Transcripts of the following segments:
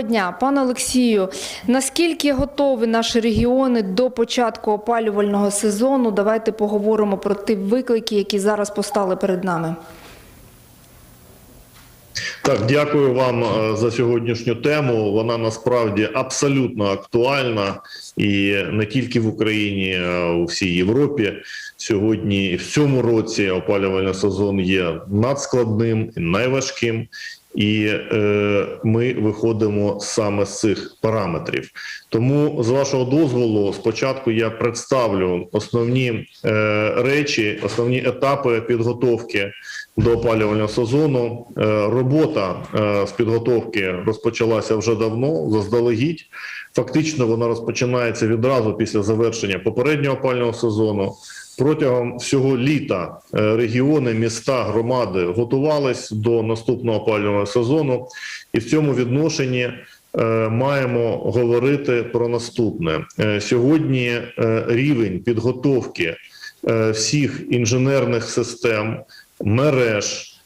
Доброго дня, пане Олексію. Наскільки готові наші регіони до початку опалювального сезону? Давайте поговоримо про ті виклики, які зараз постали перед нами. Так, дякую вам е, за сьогоднішню тему. Вона насправді абсолютно актуальна і не тільки в Україні, а у всій Європі. Сьогодні в цьому році опалювальний сезон є надскладним і найважким. І е, ми виходимо саме з цих параметрів. Тому, з вашого дозволу, спочатку я представлю основні е, речі, основні етапи підготовки до опалювального сезону. Е, робота е, з підготовки розпочалася вже давно, заздалегідь. Фактично, вона розпочинається відразу після завершення попереднього опалювального сезону. Протягом всього літа е, регіони, міста, громади готувались до наступного опалювального сезону, і в цьому відношенні е, маємо говорити про наступне Е, сьогодні. Рівень підготовки всіх інженерних систем, мереж,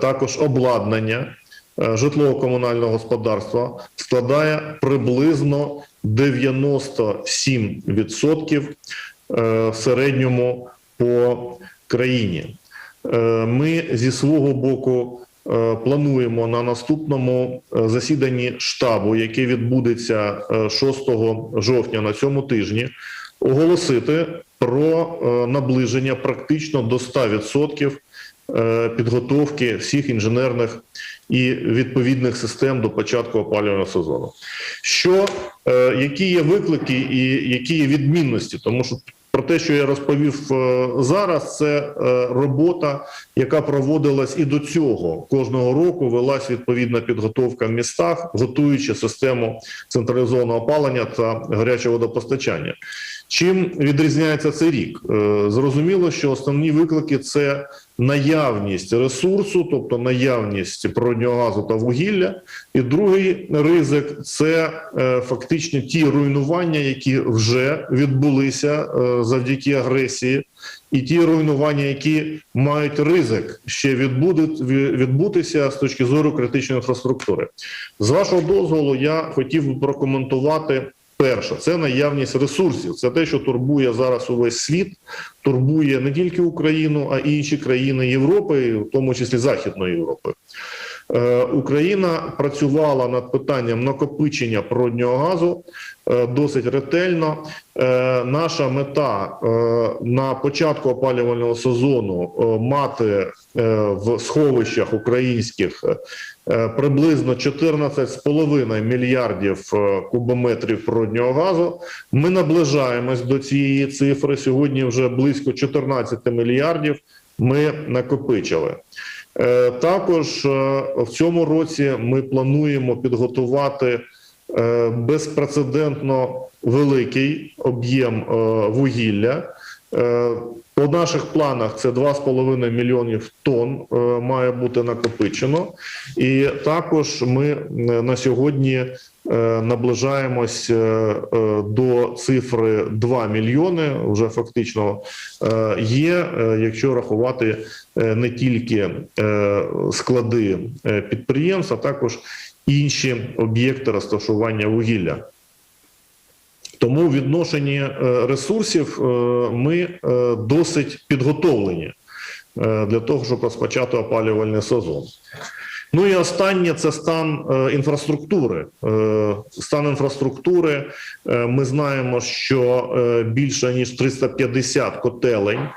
також обладнання житлово-комунального господарства складає приблизно 97% е, в середньому по країні. Е, Ми зі свого боку е, плануємо на наступному е, засіданні штабу, яке відбудеться е, 6 жовтня на цьому тижні, оголосити про е, наближення практично до 100% е, підготовки всіх інженерних і відповідних систем до початку опалювального сезону. Що е, які є виклики і які є відмінності, тому що про те, що я розповів е, зараз, це е, робота, яка проводилась і до цього. Кожного року велась відповідна підготовка в містах, готуючи систему централізованого опалення та гарячого водопостачання. Чим відрізняється цей рік? Е, Зрозуміло, що основні виклики це наявність ресурсу, тобто наявність природнього газу та вугілля. І другий ризик це е, фактично ті руйнування, які вже відбулися е, завдяки агресії, і ті руйнування, які мають ризик ще відбутися з точки зору критичної інфраструктури. З вашого дозволу, я хотів би прокоментувати. Перше, це наявність ресурсів. Це те, що турбує зараз увесь світ, турбує не тільки Україну, а й інші країни Європи, в тому числі Західної Європи. Е, Україна працювала над питанням накопичення природнього газу е, досить ретельно. Е, Наша мета е, на початку опалювального сезону е, мати е, в сховищах українських приблизно 14,5 мільярдів е, кубометрів природнього газу. Ми наближаємось до цієї цифри. Сьогодні вже близько 14 мільярдів ми накопичили. Е, Також е, в цьому році ми плануємо підготувати е, безпрецедентно великий об'єм е, вугілля. Е, По наших планах це 2,5 мільйонів тонн е, має бути накопичено, і також ми е, на сьогодні е, наближаємось е, е, до цифри 2 мільйони. Вже фактично е, є, е, якщо рахувати е, не тільки е, склади е, підприємств, а також інші об'єкти розташування вугілля. Тому в відношенні е, ресурсів е, ми е, досить підготовлені для того, щоб розпочати опалювальний сезон. Ну і останнє це стан е, інфраструктури. Е, стан інфраструктури. Е, ми знаємо, що більше ніж 350 котелень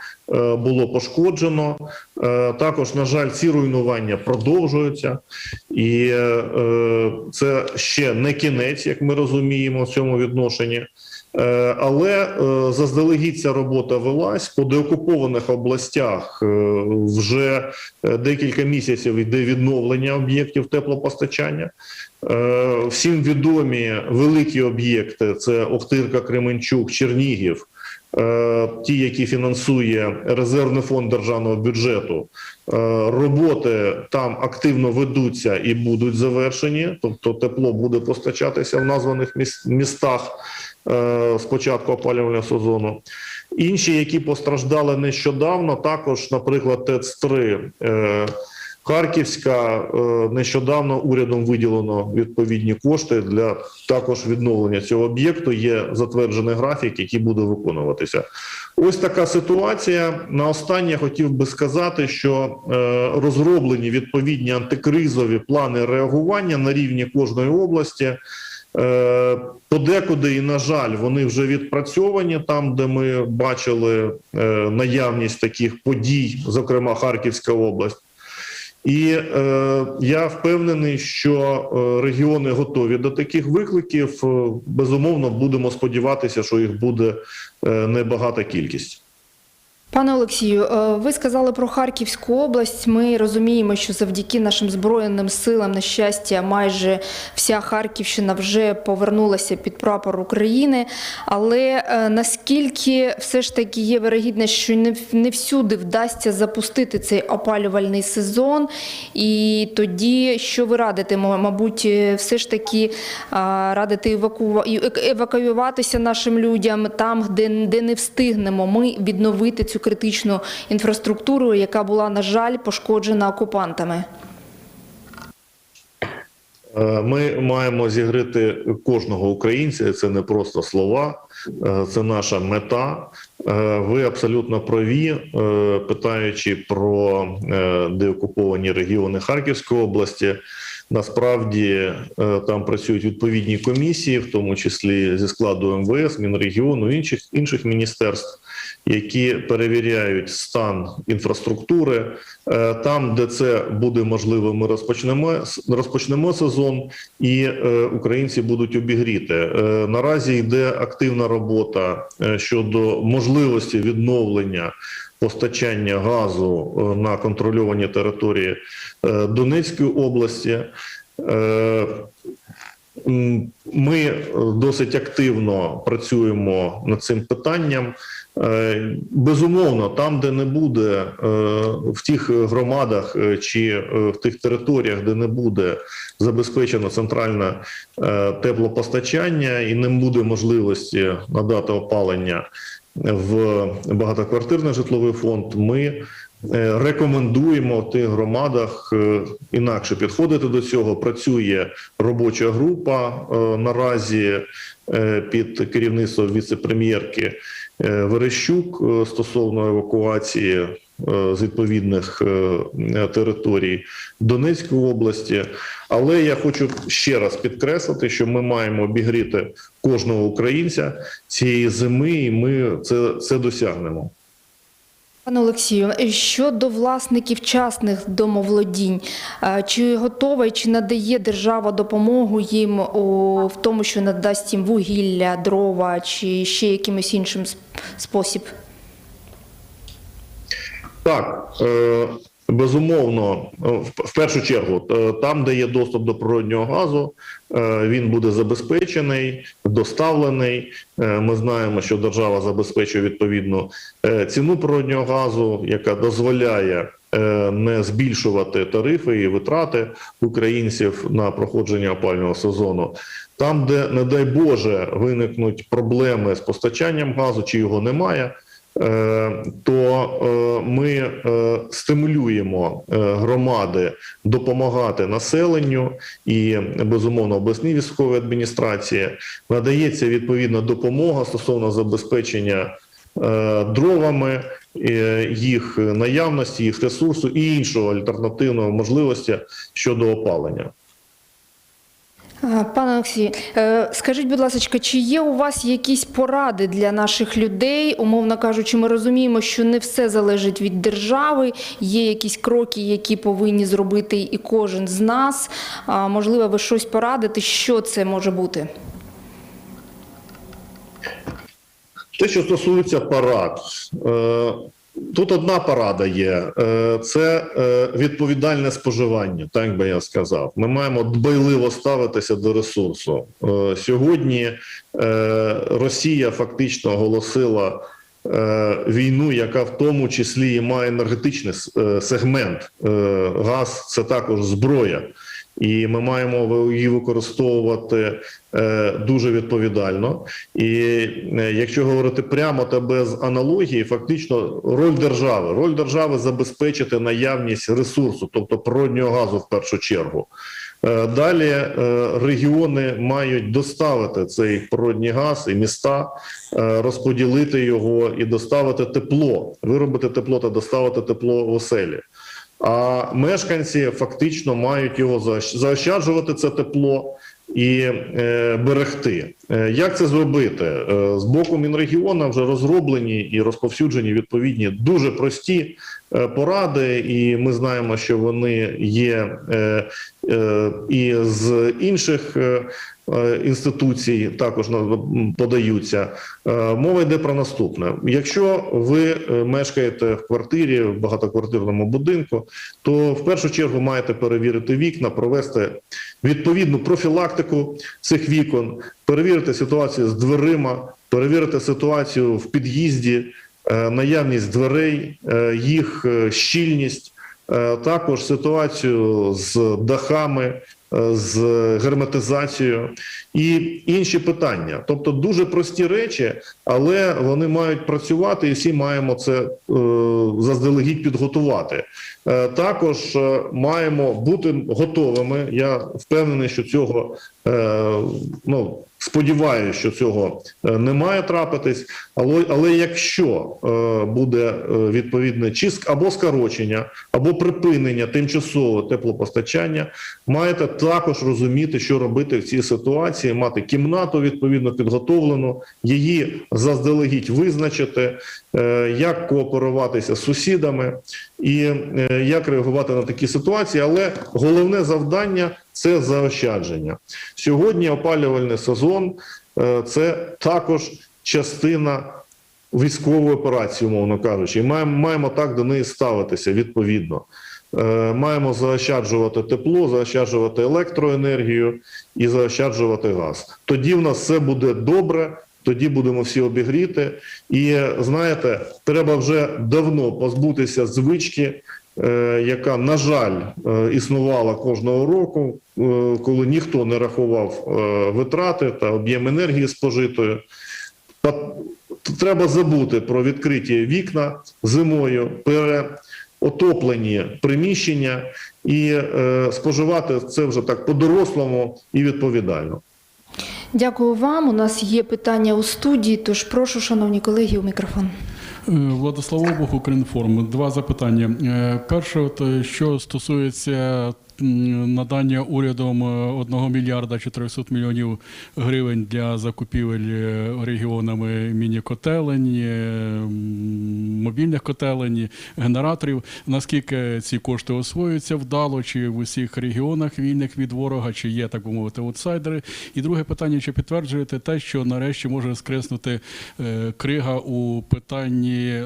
було пошкоджено. Також, на жаль, ці руйнування продовжуються, і це ще не кінець, як ми розуміємо, в цьому відношенні. Е, Але е, заздалегідь ця робота велась по деокупованих областях. е, Вже декілька місяців йде відновлення об'єктів теплопостачання. Всім відомі великі об'єкти: це Охтирка, Кременчук, Чернігів. Ті, які фінансує резервний фонд державного бюджету, роботи там активно ведуться і будуть завершені, тобто тепло буде постачатися в названих міс- містах з початку опалювального сезону. Інші, які постраждали нещодавно, також, наприклад, ТЕЦ-3 е, Харківська е, нещодавно урядом виділено відповідні кошти для також відновлення цього об'єкту. Є затверджений графік, який буде виконуватися. Ось така ситуація. На останнє хотів би сказати, що е, розроблені відповідні антикризові плани реагування на рівні кожної області. Е, Подекуди, і на жаль, вони вже відпрацьовані там, де ми бачили е, наявність таких подій, зокрема Харківська область. І е, я впевнений, що е, регіони готові до таких викликів. Безумовно, будемо сподіватися, що їх буде небагата кількість. Пане Олексію, е, ви сказали про Харківську область. Ми розуміємо, що завдяки нашим збройним силам, на щастя, майже вся Харківщина вже повернулася під прапор України. Але е, наскільки все ж таки є вирогідність, що не, всюди вдасться запустити цей опалювальний сезон, і тоді що ви радите? Мабуть, е, все ж таки а, радите еваку... евакуюватися нашим людям там, де не встигнемо ми відновити цю критичну інфраструктуру, яка була, на жаль, пошкоджена окупантами. Е, Ми маємо зігрити кожного українця. Це не просто слова, е, це наша мета. Е, Ви абсолютно праві, питаючи про деокуповані регіони Харківської області. Насправді там працюють відповідні комісії, в тому числі зі складу МВС, Мінрегіону інших інших міністерств, які перевіряють стан інфраструктури. Е, Там, де це буде можливо, ми розпочнемо розпочнемо сезон, і е, українці будуть обігріти. Е, Наразі йде активна робота щодо можливості відновлення постачання газу на контрольовані території Донецької області. Ми досить активно працюємо над цим питанням. Е, Безумовно, там, де не буде е, в тих громадах е, чи в тих територіях, де не буде забезпечено центральне теплопостачання і не буде можливості надати опалення в багатоквартирний житловий фонд, ми рекомендуємо в тих громадах інакше підходити до цього. Працює робоча група наразі під керівництвом віце-прем'єрки Верещук е, стосовно евакуації е, з відповідних е, територій Донецької області. Але я хочу ще раз підкреслити, що ми маємо обігріти кожного українця цієї зими, і ми це, це досягнемо. Пане Олексію, щодо власників частних домоволодінь, е, чи готова і чи надає держава допомогу їм у, в тому, що надасть їм вугілля, дрова чи ще якимось іншим сп- спосіб? Так, е, безумовно, е, в- першу чергу, е, там, де є доступ до природнього газу, він буде забезпечений, доставлений. Ми знаємо, що держава забезпечує відповідну ціну природнього газу, яка дозволяє не збільшувати тарифи і витрати українців на проходження опального сезону. Там, де, не дай Боже, виникнуть проблеми з постачанням газу, чи його немає. Е, то е, ми е, стимулюємо громади допомагати населенню і безумовно обласній військовій адміністрації надається відповідна допомога стосовно забезпечення дровами, їх наявності, їх ресурсу і іншого альтернативного можливості щодо опалення. Пане Олексій, е, скажіть, будь ласка, чи є у вас якісь поради для наших людей? Умовно кажучи, ми розуміємо, що не все залежить від держави. Є якісь кроки, які повинні зробити і кожен з нас. Можливо, ви щось порадите, що це може бути? Те, що стосується парад, е, тут одна порада є: Е, це е, відповідальне споживання, так би я сказав. Ми маємо дбайливо ставитися до ресурсу. Е, Сьогодні Росія фактично оголосила. Війну, яка в тому числі має енергетичний сегмент, газ це також зброя, і ми маємо її використовувати е, дуже відповідально. І е, якщо говорити прямо та без аналогії, фактично роль держави, роль держави забезпечити наявність ресурсу, тобто природнього газу в першу чергу. Е, Далі регіони мають доставити цей природній газ і міста, розподілити його і доставити тепло, виробити тепло та доставити тепло в оселі. А мешканці фактично мають його заощаджувати це тепло і е, берегти. Е, як це зробити? Е, з боку Мінрегіона вже розроблені і розповсюджені відповідні дуже прості поради, і ми знаємо, що вони є і з інших. Е, Інституцій також подаються. Е, Мова йде про наступне: якщо ви е, мешкаєте в квартирі в багатоквартирному будинку, то в першу чергу маєте перевірити вікна, провести відповідну профілактику цих вікон, перевірити ситуацію з дверима, перевірити ситуацію в під'їзді, наявність дверей, їх щільність, також ситуацію з дахами. Е, З герметизацією і інші питання, тобто дуже прості речі, але вони мають працювати, і всі маємо це е, заздалегідь підготувати. Е, також е, маємо бути готовими. Я впевнений, що цього е, ну сподіваюся, що цього е, не має трапитись. Але, але якщо е, буде е, відповідне чи ск- або скорочення, або припинення тимчасового теплопостачання, маєте також розуміти, що робити в цій ситуації, мати кімнату відповідно підготовлену, її заздалегідь визначити, е, як кооперуватися з сусідами і е, як реагувати на такі ситуації. Але головне завдання це заощадження. Сьогодні опалювальний сезон е, це також частина військової операції, умовно кажучи, маємо, маємо так до неї ставитися відповідно. Е, Маємо заощаджувати тепло, заощаджувати електроенергію і заощаджувати газ. Тоді в нас все буде добре. Тоді будемо всі обігріти. І знаєте, треба вже давно позбутися звички, яка, на жаль, е, існувала кожного року, е, коли ніхто не рахував е, витрати та об'єм енергії спожитої. Треба забути про відкриті вікна зимою, переотоплені приміщення і е, споживати це вже так по-дорослому і відповідально. Дякую вам. У нас є питання у студії, тож прошу, шановні колеги, у мікрофон. Е, Владислав Обух, Укрінформ. Два запитання. Е, Перше, от, е, що стосується надання урядом е, 1 мільярда 400 мільйонів гривень для закупівель е, регіонами міні-котелень, е, мобільних котелень, генераторів. Наскільки ці кошти освоюються вдало, чи в усіх регіонах вільних від ворога, чи є, так би мовити, аутсайдери? І друге питання: чи підтверджуєте те, що нарешті може скреснути е, крига у питанні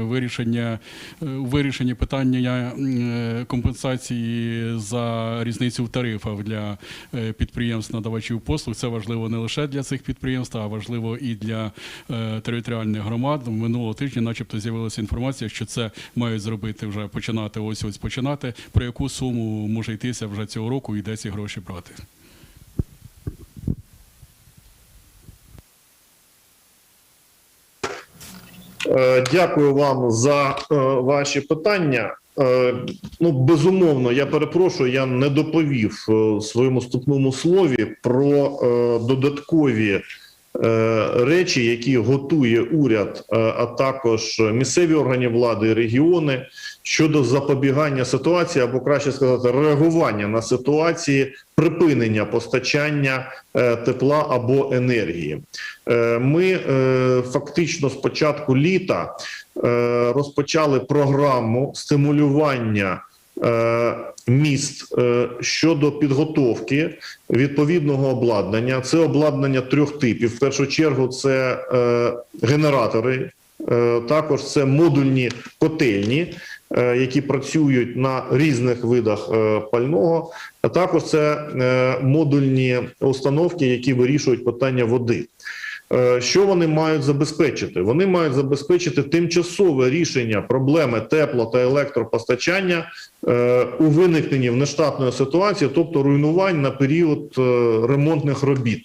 вирішення е, вирішення питання е, компенсації за різницю в тарифах для е, підприємств надавачів послуг? Це важливо не лише для цих підприємств, а важливо і для е, територіальних громад. Минулого тижня, начебто, з'явилася інформація, що це мають зробити вже починати ось ось починати. Про яку суму може йтися вже цього року і де ці гроші брати? Е, Дякую вам за ваші питання. Е, Ну, безумовно, я перепрошую, я не доповів е, в своєму вступному слові про е, додаткові речі, які готує уряд, а також місцеві органи влади регіони щодо запобігання ситуації, або краще сказати, реагування на ситуації припинення постачання е, тепла або енергії. Е, Ми е, фактично з початку літа розпочали програму стимулювання міст щодо підготовки відповідного обладнання. Це обладнання трьох типів. В першу чергу це генератори, також це модульні котельні. Е, Які працюють на різних видах е, пального, а також це е, модульні установки, які вирішують питання води. Що вони мають забезпечити? Вони мають забезпечити тимчасове рішення проблеми тепло та електропостачання у виникненні в нештатної ситуації, тобто руйнувань на період ремонтних робіт,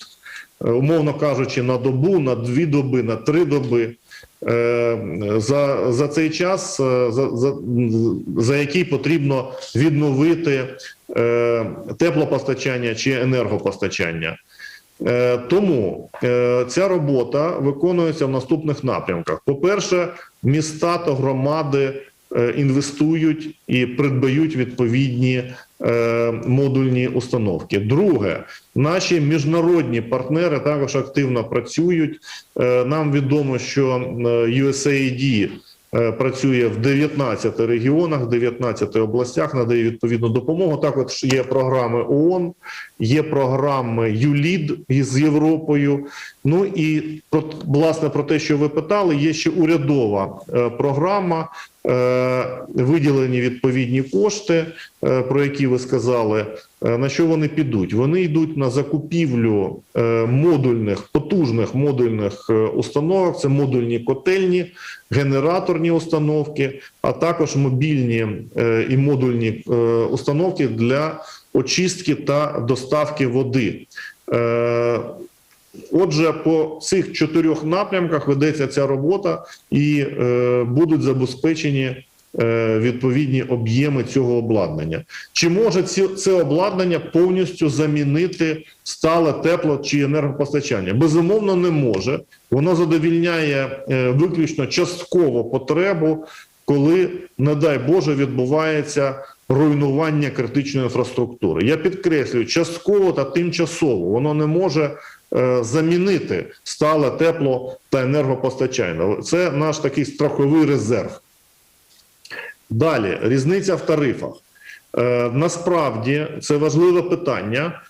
умовно кажучи, на добу, на дві доби, на три доби. Е, За, за цей час, е, за, за, за який потрібно відновити е, теплопостачання чи енергопостачання. Тому ця робота виконується в наступних напрямках. По-перше, міста та громади інвестують і придбають відповідні е, модульні установки. Друге, наші міжнародні партнери також активно працюють. Е, Нам відомо, що е, USAID е, працює в 19 регіонах, 19 областях, надає відповідну допомогу. Також є програми ООН, є програми ЮЛІД із Європою. Ну і власне про те, що ви питали, є ще урядова е, програма. Е, Виділені відповідні кошти, е, про які ви сказали. Е, На що вони підуть? Вони йдуть на закупівлю модульних потужних модульних установок. Це модульні котельні, генераторні установки, а також мобільні і модульні установки для очистки та доставки води. Отже, по цих чотирьох напрямках ведеться ця робота, і е, будуть забезпечені е, відповідні об'єми цього обладнання. Чи може ці, це обладнання повністю замінити стале тепло чи енергопостачання? Безумовно, не може. Воно задовільняє е, виключно частково потребу, коли, не дай Боже, відбувається руйнування критичної інфраструктури. Я підкреслюю, частково та тимчасово воно не може замінити стале тепло та енергопостачання. Це наш такий страховий резерв. Далі різниця в тарифах. Е, насправді це важливе питання, е,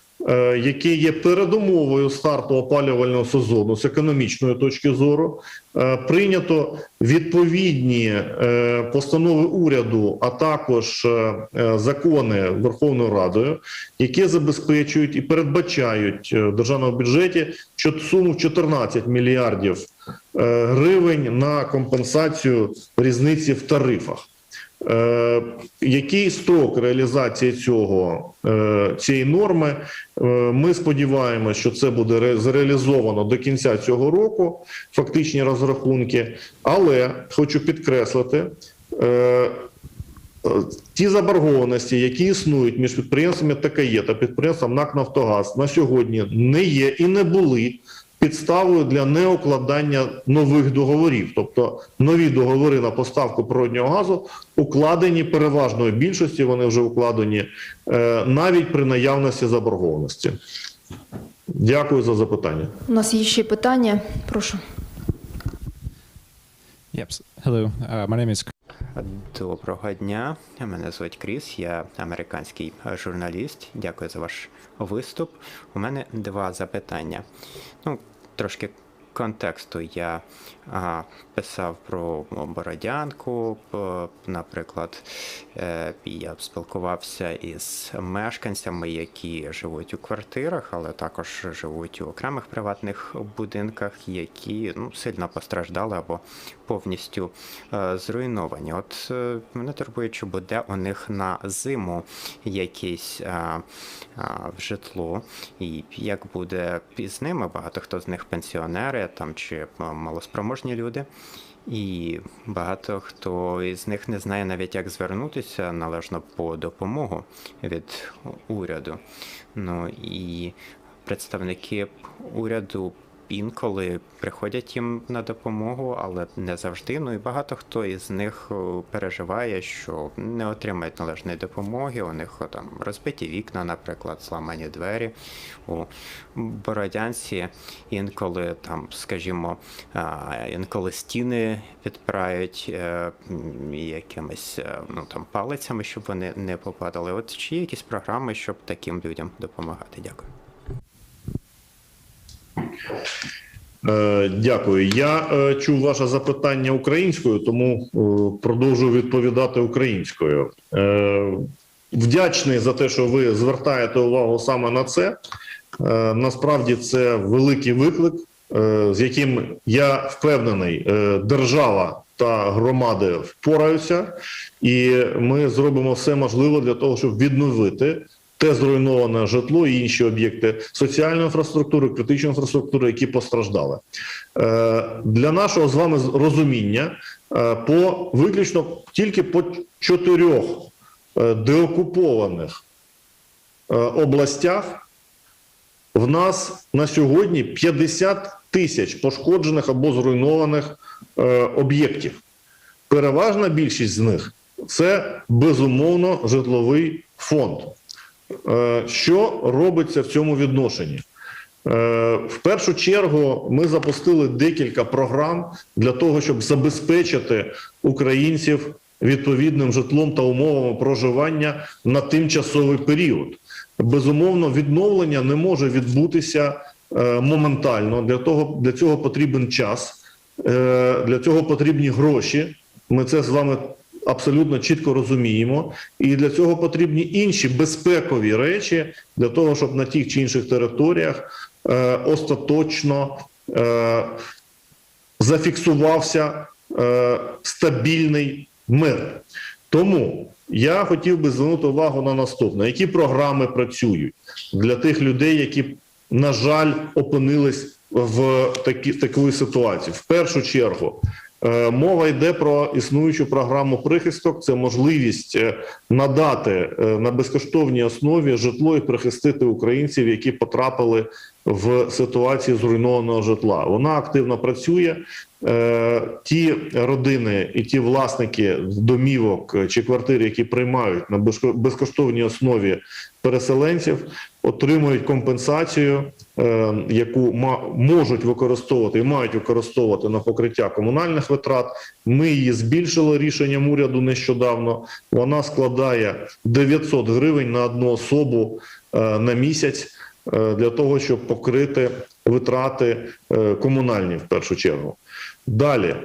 яке є передумовою старту опалювального сезону з економічної точки зору. Е, прийнято відповідні е, постанови уряду, а також е, е, закони Верховною Радою, які забезпечують і передбачають е, в державному бюджеті суму в 14 мільярдів е, гривень на компенсацію різниці в тарифах. Е, який строк реалізації цього е, цієї норми? Е, ми сподіваємося, що це буде ре- зреалізовано до кінця цього року, фактичні розрахунки. Але хочу підкреслити. Ті заборгованості, які існують між підприємствами ТКЄ та підприємством НАК «Нафтогаз» на сьогодні не є і не були підставою для неукладання нових договорів. Тобто нові договори на поставку природнього газу укладені переважною більшості. Вони вже укладені е, навіть при наявності заборгованості. Дякую за запитання. У нас є ще питання. Прошу. Yep. Hello. Uh, my name is Доброго дня. Мене звуть Кріс, я американський е, журналіст. Дякую за ваш виступ. У мене два запитання. Ну, трошки контексту. Я писав про Бородянку, наприклад, е, я спілкувався із мешканцями, які живуть у квартирах, але також живуть у окремих приватних будинках, які ну, сильно постраждали або повністю е, зруйновані. От е, мене турбує, чи буде у них на зиму якесь е, в житло, і як буде з ними, багато хто з них пенсіонери там чи е, малоспроможні люди. І багато хто із них не знає навіть, як звернутися належно по допомогу від уряду. Ну і представники уряду інколи приходять їм на допомогу, але не завжди. Ну і багато хто із них переживає, що не отримають належної допомоги. У них там розбиті вікна, наприклад, зламані двері. У Бородянці інколи там, скажімо, інколи стіни підпирають е, якимись е, ну там палицями, щоб вони не попадали. От чи є якісь програми, щоб таким людям допомагати? Дякую. Е, Дякую. Я е, чув ваше запитання українською, тому е, продовжую відповідати українською. Вдячний за те, що ви звертаєте увагу саме на це. Насправді це великий виклик з яким я впевнений, держава та громади впораються, і ми зробимо все можливе для того, щоб відновити те зруйноване житло і інші об'єкти соціальної інфраструктури, критичної інфраструктури, які постраждали. Е, Для нашого з вами розуміння е, по виключно тільки по чотирьох е, деокупованих областях в нас на сьогодні 50 тисяч пошкоджених або зруйнованих об'єктів. Переважна більшість з них це безумовно житловий фонд. Е, Що робиться в цьому відношенні? Е, В першу чергу ми запустили декілька програм для того, щоб забезпечити українців відповідним житлом та умовами проживання на тимчасовий період. Безумовно, відновлення не може відбутися е, моментально. Для того для цього потрібен час, для цього потрібні гроші. Ми це з вами абсолютно чітко розуміємо. І для цього потрібні інші безпекові речі для того, щоб на тих чи інших територіях е, остаточно е, зафіксувався е, стабільний мир. Тому я хотів би звернути увагу на наступне: які програми працюють для тих людей, які, на жаль, опинились в такі, такій ситуації. В першу чергу. Е, Мова йде про існуючу програму прихисток. Це можливість е, надати е, на безкоштовній основі житло і прихистити українців, які потрапили в ситуації зруйнованого житла. Вона активно працює. Ті родини і ті власники домівок чи квартир, які приймають на безко- безкоштовній основі переселенців, отримують компенсацію, е, яку можуть використовувати і мають використовувати на покриття комунальних витрат. Ми її збільшили рішенням уряду нещодавно. Вона складає 900 гривень на одну особу е, на місяць е, для того, щоб покрити витрати е, комунальні в першу чергу. Далі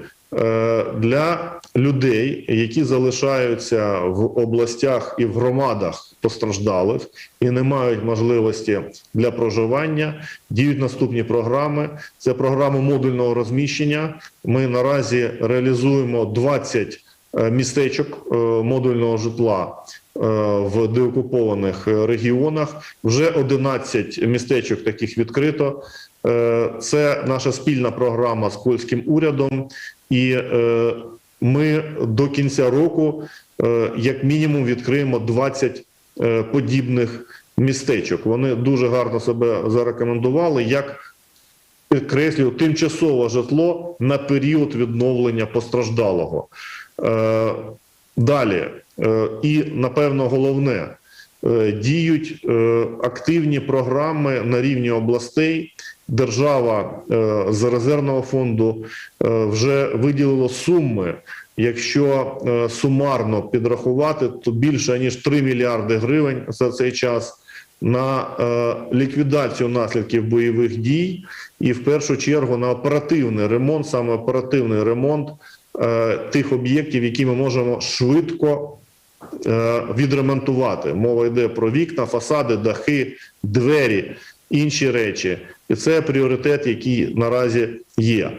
для людей, які залишаються в областях і в громадах постраждалих і не мають можливості для проживання, діють наступні програми. Це програма модульного розміщення. Ми наразі реалізуємо 20 е, містечок е, модульного житла е, в деокупованих е, регіонах. Вже 11 містечок таких відкрито. Е, Це наша спільна програма з польським урядом, і е, ми до кінця року, е, як мінімум, відкриємо 20 е, подібних містечок. Вони дуже гарно себе зарекомендували як підкреслюю тимчасове житло на період відновлення постраждалого. Далі, і напевно головне, діють активні програми на рівні областей. Держава е, з резервного фонду е, вже виділила суми. Якщо е, сумарно підрахувати, то більше ніж 3 мільярди гривень за цей час на ліквідацію наслідків бойових дій і в першу чергу на оперативний ремонт, саме оперативний ремонт тих об'єктів, які ми можемо швидко відремонтувати. Мова йде про вікна, фасади, дахи, двері, інші речі. І це пріоритет, який наразі є.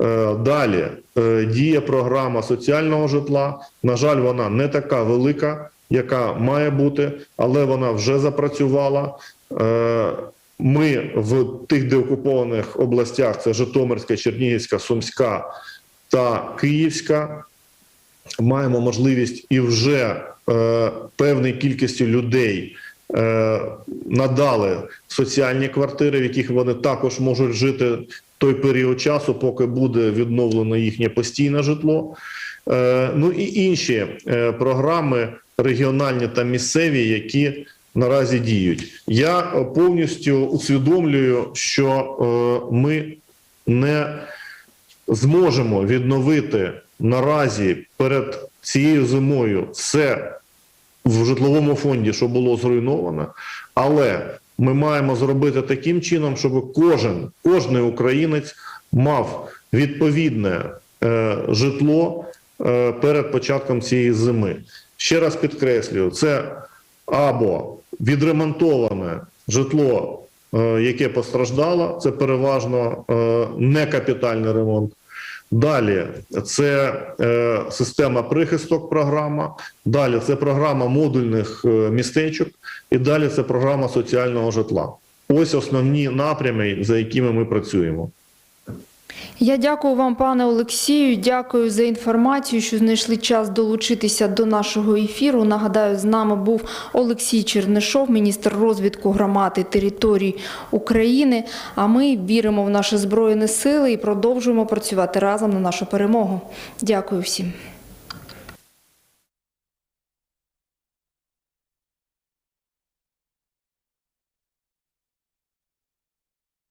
Е, Далі е, діє програма соціального житла. На жаль, вона не така велика, яка має бути, але вона вже запрацювала. Е, Ми в тих деокупованих областях: це Житомирська, Чернігівська, Сумська та Київська. Маємо можливість і вже певній кількості людей надали соціальні квартири, в яких вони також можуть жити той період часу, поки буде відновлено їхнє постійне житло. Е, ну і інші е, програми регіональні та місцеві, які наразі діють. Я е, повністю усвідомлюю, що е, ми не зможемо відновити наразі перед цією зимою все в житловому фонді, що було зруйновано, але ми маємо зробити таким чином, щоб кожен, кожний українець мав відповідне е, житло е, перед початком цієї зими. Ще раз підкреслюю, це або відремонтоване житло е, яке постраждало. Це переважно е, не капітальний ремонт. Далі це е, система прихисток, програма. Далі це програма модульних е, містечок, і далі це програма соціального житла. Ось основні напрями, за якими ми працюємо. Я дякую вам, пане Олексію. Дякую за інформацію, що знайшли час долучитися до нашого ефіру. Нагадаю, з нами був Олексій Чернишов, міністр розвитку громад і територій України. А ми віримо в наші збройні сили і продовжуємо працювати разом на нашу перемогу. Дякую всім.